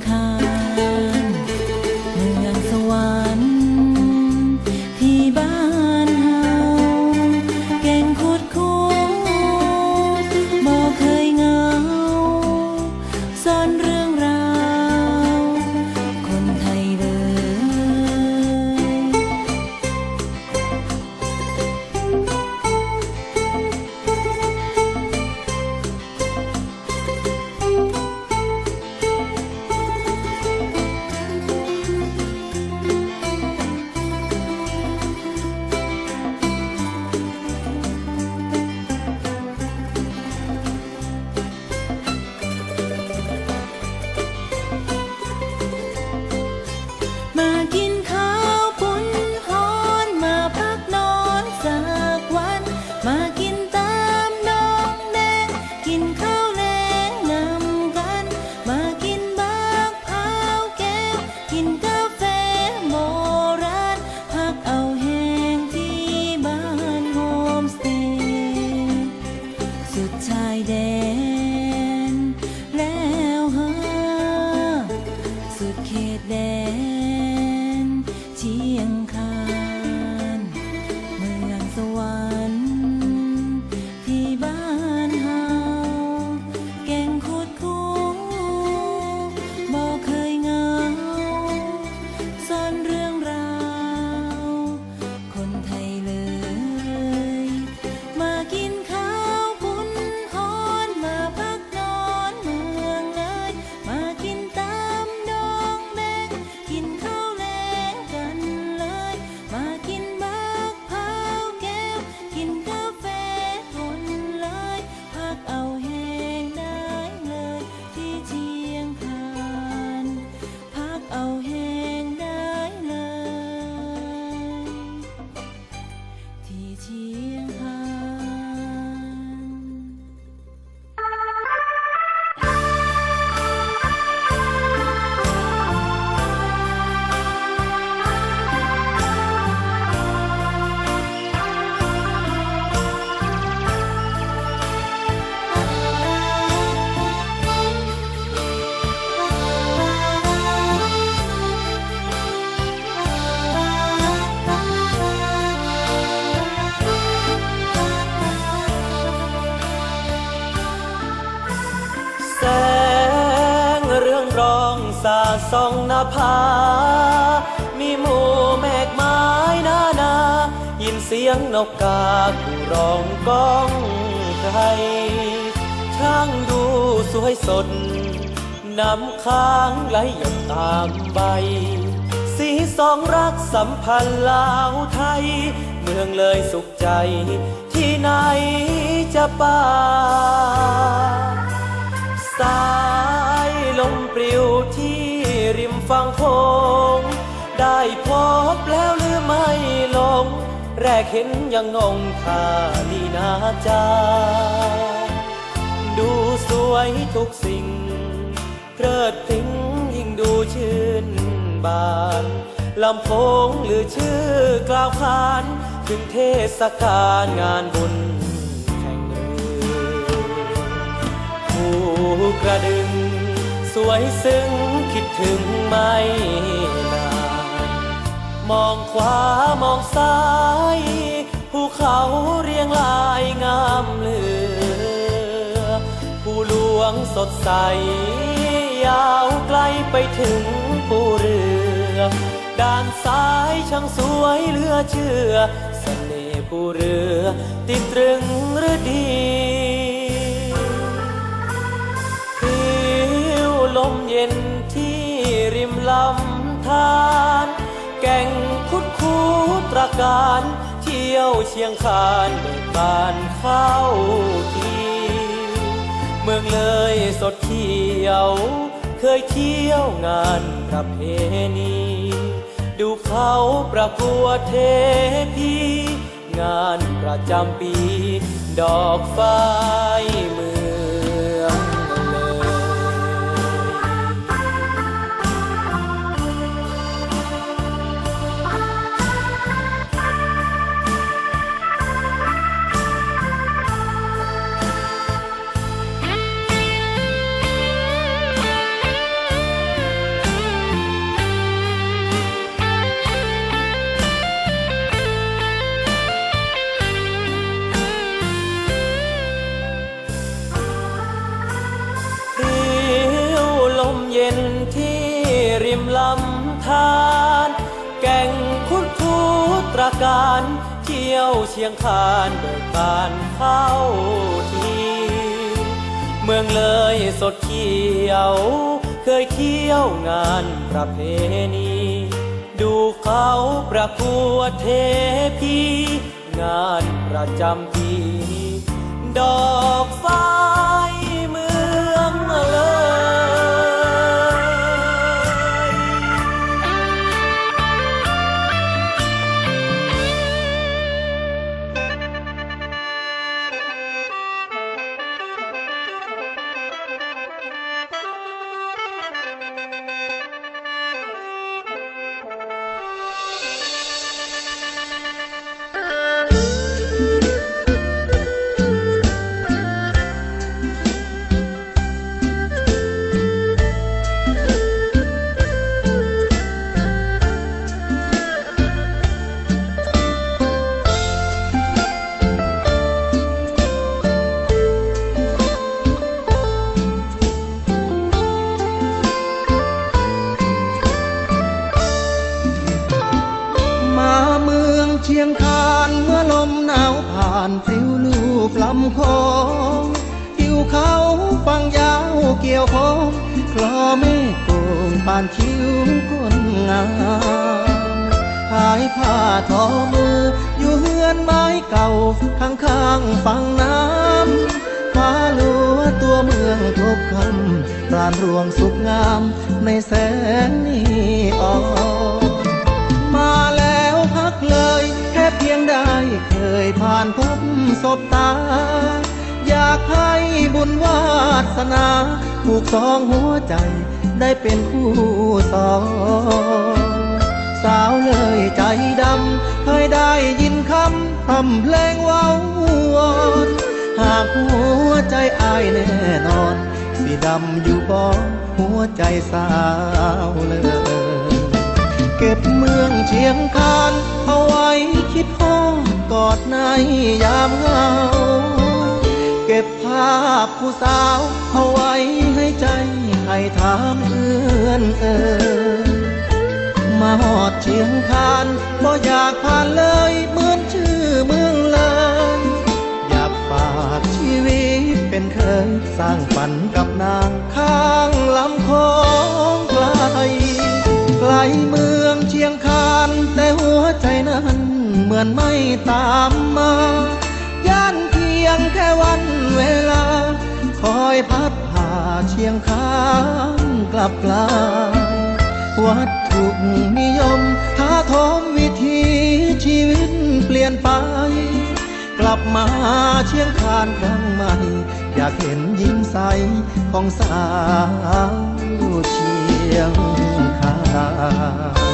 看。 สองหน้าผา มีหมู่แมกไม้นานา ยินเสียงนกกากูร้องก้องไกรช่างดูสวยสด น้ำค้างไหลหยดตามใบ สีสองรักสัมพันธ์ลาวไทย เมืองเลยสุขใจ ที่ไหนจะไป่าสายลมปลิวที่ ริมฝั่งโขงได้พบแล้วหรือไม่ลง แรกเห็นยังงงค่าลีนาจา ดูสวยทุกสิ่ง เพลิดพริ้งยิ่งดูชื่นบานลำโพงหรือชื่อกล่าวขาน ถึงเทศกาลงานบุญแข่งเรือภูกระดึง สวยซึ้ง คิดถึงไม่นานมองขวามองซ้ายภูเขาเรียงรายงามเหลือผู้หลวงสดใส ยาวไกลไปถึงผู้เรือ ด้านซ้ายช่างสวยเหลือเชื่อเสน่ห์ผู้เรือ ติดตรึงหรือดีพิวลมเย็น ลำธารแก่งคุดคูตระการ เที่ยวเชียงคานเบิกบานเข้าที เมืองเลยสดเขียว เคยเที่ยวงานประเพณี ดูเขาประกวดเทพีงานประจำปี ดอกฟ้าเมือง ชียงคานเบิกบานเข้าที เมืองเลยสดเขียว เคยเที่ยวงานประเพณี ดูเขาประกวดเทพี งานประจำปี ดอกฟ้าานคิ้วคนงามหายผ้าทอมือ อยู่เฮือนไม้เก่า ข้างข้างๆฝั่งน้ำฟ้าลัวตัวเมืองทบคำรานรวงสุขงาม ในแสงนีออนมาแล้วพักเลย แค่เพียงได้เคยผ่านพบศบตา อยากให้บุญวาสนาผูกสองหัวใจ ได้เป็นคู่สองสาวเลยใจดำ เคยได้ยินคำทำเพลงว้าวอนหากหัวใจอายแน่นอน สีดำอยู่บ่หัวใจสาวเลยเก็บเมืองเชียงคานเอาไว้คิดฮอดกอดในยามเหงาเก็บภาพผู้สาวเอาไว้ให้ใจ หรถามเอื้อนเอ่ยมาหอดเชียงคานบ่อยากผ่านเลยเหมือนชื่อเมืองเลยอยากฝากชีวิตเป็นเคยสร้างฝันกับนางข้างลำคองไกลไกลเมืองเชียงคานแต่หัวใจนั้นเหมือนไม่ตามมาย่านเพียงแค่วันเวลา คอยพัด เชียงคานกลับกลายวัตถุนิยมท้าทอมวิธีชีวิตเปลี่ยนไป กลับมาเชียงคานครั้งใหม่ อยากเห็นยิ้มใสของสาวเชียงคาน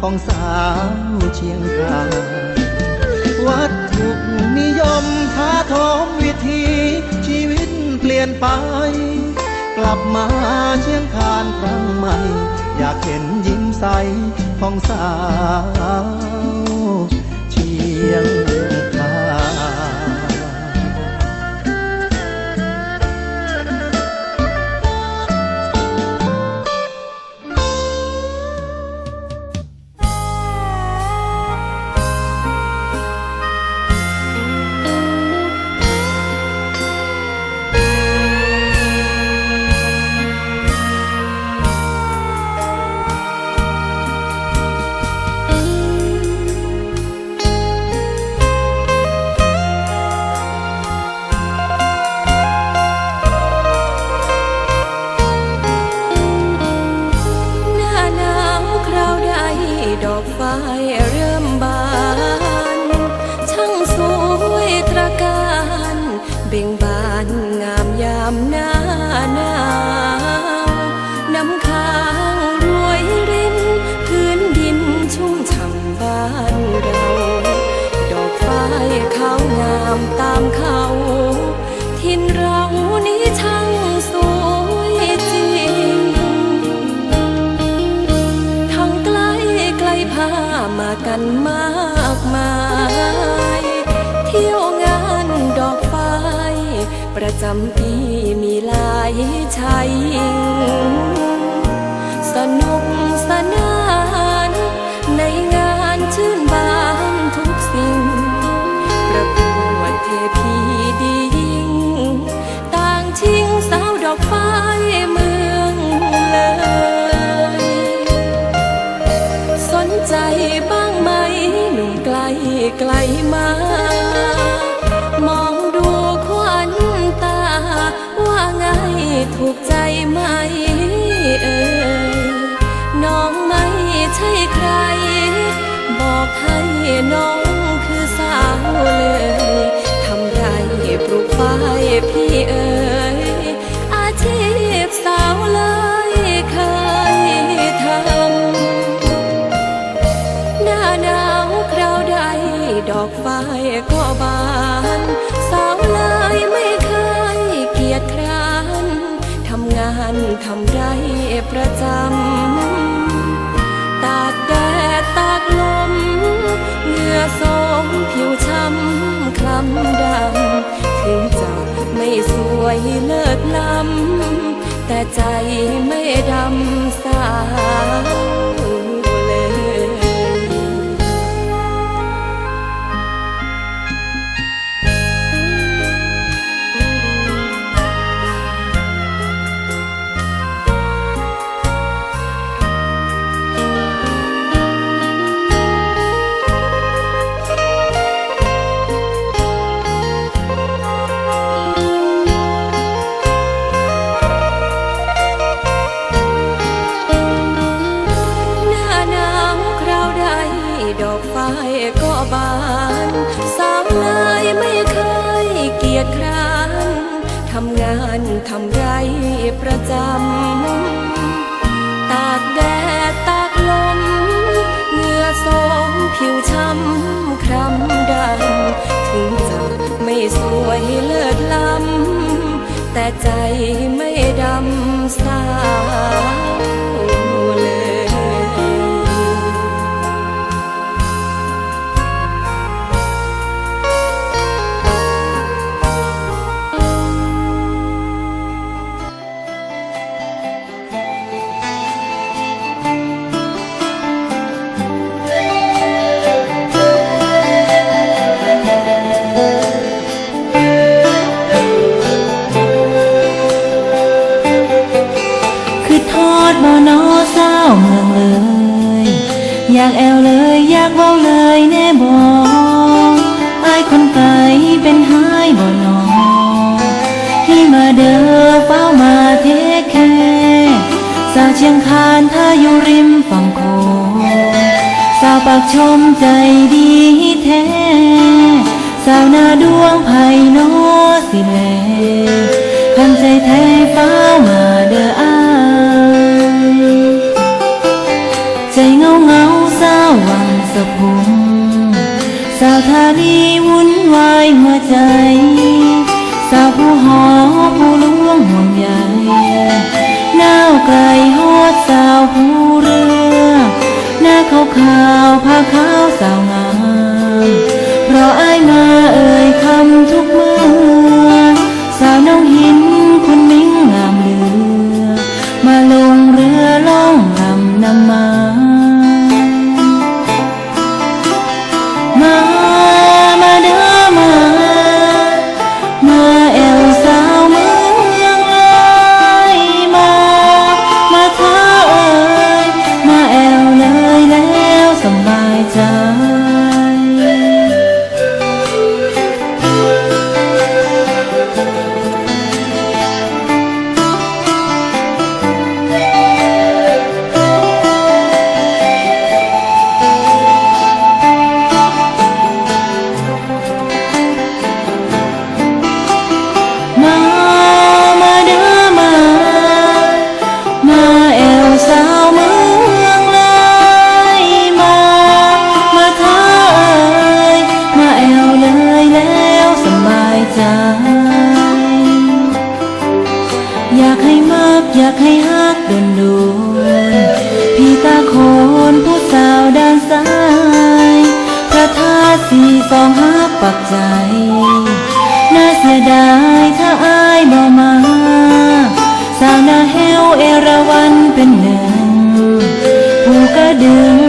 ของสาวเชียงคานวัตถุนิยมท้าทอมวิธีชีวิตเปลี่ยนไป กลับมาเชียงคานครั้งใหม่ อยากเห็นยิ้มใสของสาวเชียง ประจำปีมีหลายชัยสนุกสนานในงานชื่นบาน น้องคือสาวเลยทำไรปลูกฝ้ายพี่เอ๋ยอาชีพสาวเลยเคยทำหน้าหนาวคราวใดดอกไฟก็บานสาวเลยไม่เคยเกียจคร้านทำงานทำไรประจำ สวยเลิศล้ำแต่ใจไม่ดำสาว ทำไรประจำ ตากแดดตากลม เหงื่อสมผิวช้ำคล้ำดำ ถึงจะไม่สวยเลิศล้ำ แต่ใจไม่ ปากชมใจดีแท้ สาวนาดวงไผ่นอสิแลคันใจแท้ฟ้ามาเด้ออายใจเงาเงาเศร้าหวังสะพุงสาวทาลีวุ่นวายหัวใจ สาวผู้หอผู้ลวงห่วงใยหนาวไกลฮอดสาวผู้เรือ ขาวขาวผ้าขาวสาวงาม เพราะอายมาเอ่ยคำทุกเมื่อสาวน้องหิน อยากให้ฮักโดนโดนพี่ตาโคนผู้สาวด้านซ้ายพระธาตุสีสองฮักปักใจ น่าเสียดายถ้าอายบ่มา สาวนาเฮวเอราวันเป็นหนึ่งผู้กระดึง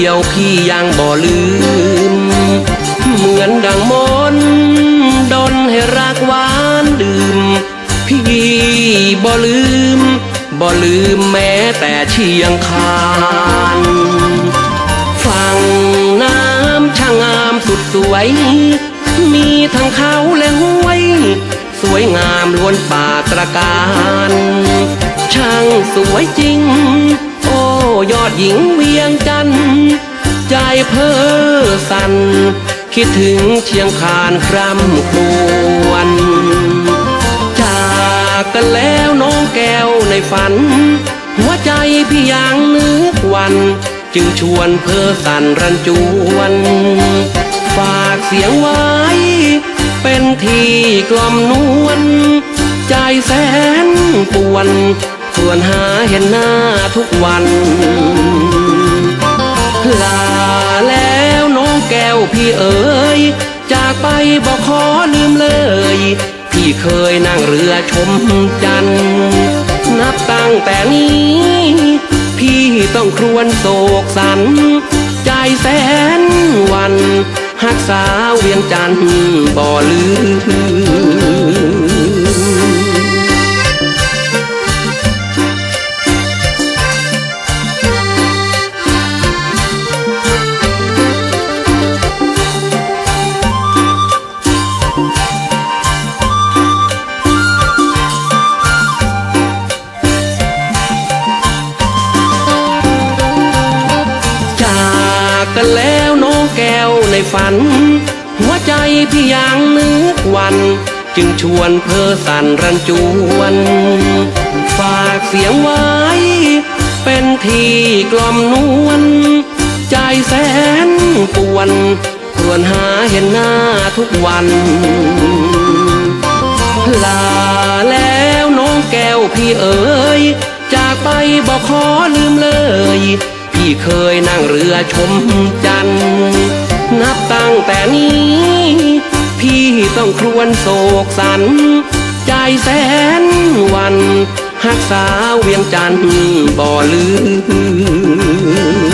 ดียวพี่ยังบ่ลืม เหมือนดังมนดนให้รักหวานดื่ม พี่บ่ลืม บ่ลืมแม้แต่เชียงคานฝั่งน้ำช่างงามสุดสวย มีทั้งเขาและห้วย สวยงามล้วนป่าตระการ ช่างสวยจริง ยอดหญิงเวียงจันใจเพ้อสัน คิดถึงเชียงคานคร่ำครวญจากกันแล้วน้องแก้วในฝัน หัวใจพี่ยังนึกวัน จึงชวนเพ้อสันรันจวน ฝากเสียงไว้ เป็นที่กล่อมนวลใจแสนปวน ส่วนหาเห็นหน้าทุกวัน ลาแล้วน้องแก้วพี่เอ๋ยจากไปบอกขอลืมเลย พี่เคยนั่งเรือชมจันทร์นับตั้งแต่นี้ พี่ต้องครวญโศกสัน ใจแสนวันหักษาเวียงจันทร์บ่ลืม จึงชวนเพ้อสันรันจวน ฝากเสียงไว้ เป็นที่กล่อมนวลใจแสนปวนครวญหาเห็นหน้าทุกวัน ลาแล้วน้องแก้วพี่เอ๋ยจากไปบอกขอลืมเลย พี่เคยนั่งเรือชมจันทร์นับตั้งแต่นี้ พี่ต้องครวญโศกสัน ใจแสนวันหักษาเวียงจันทร์บ่ลืม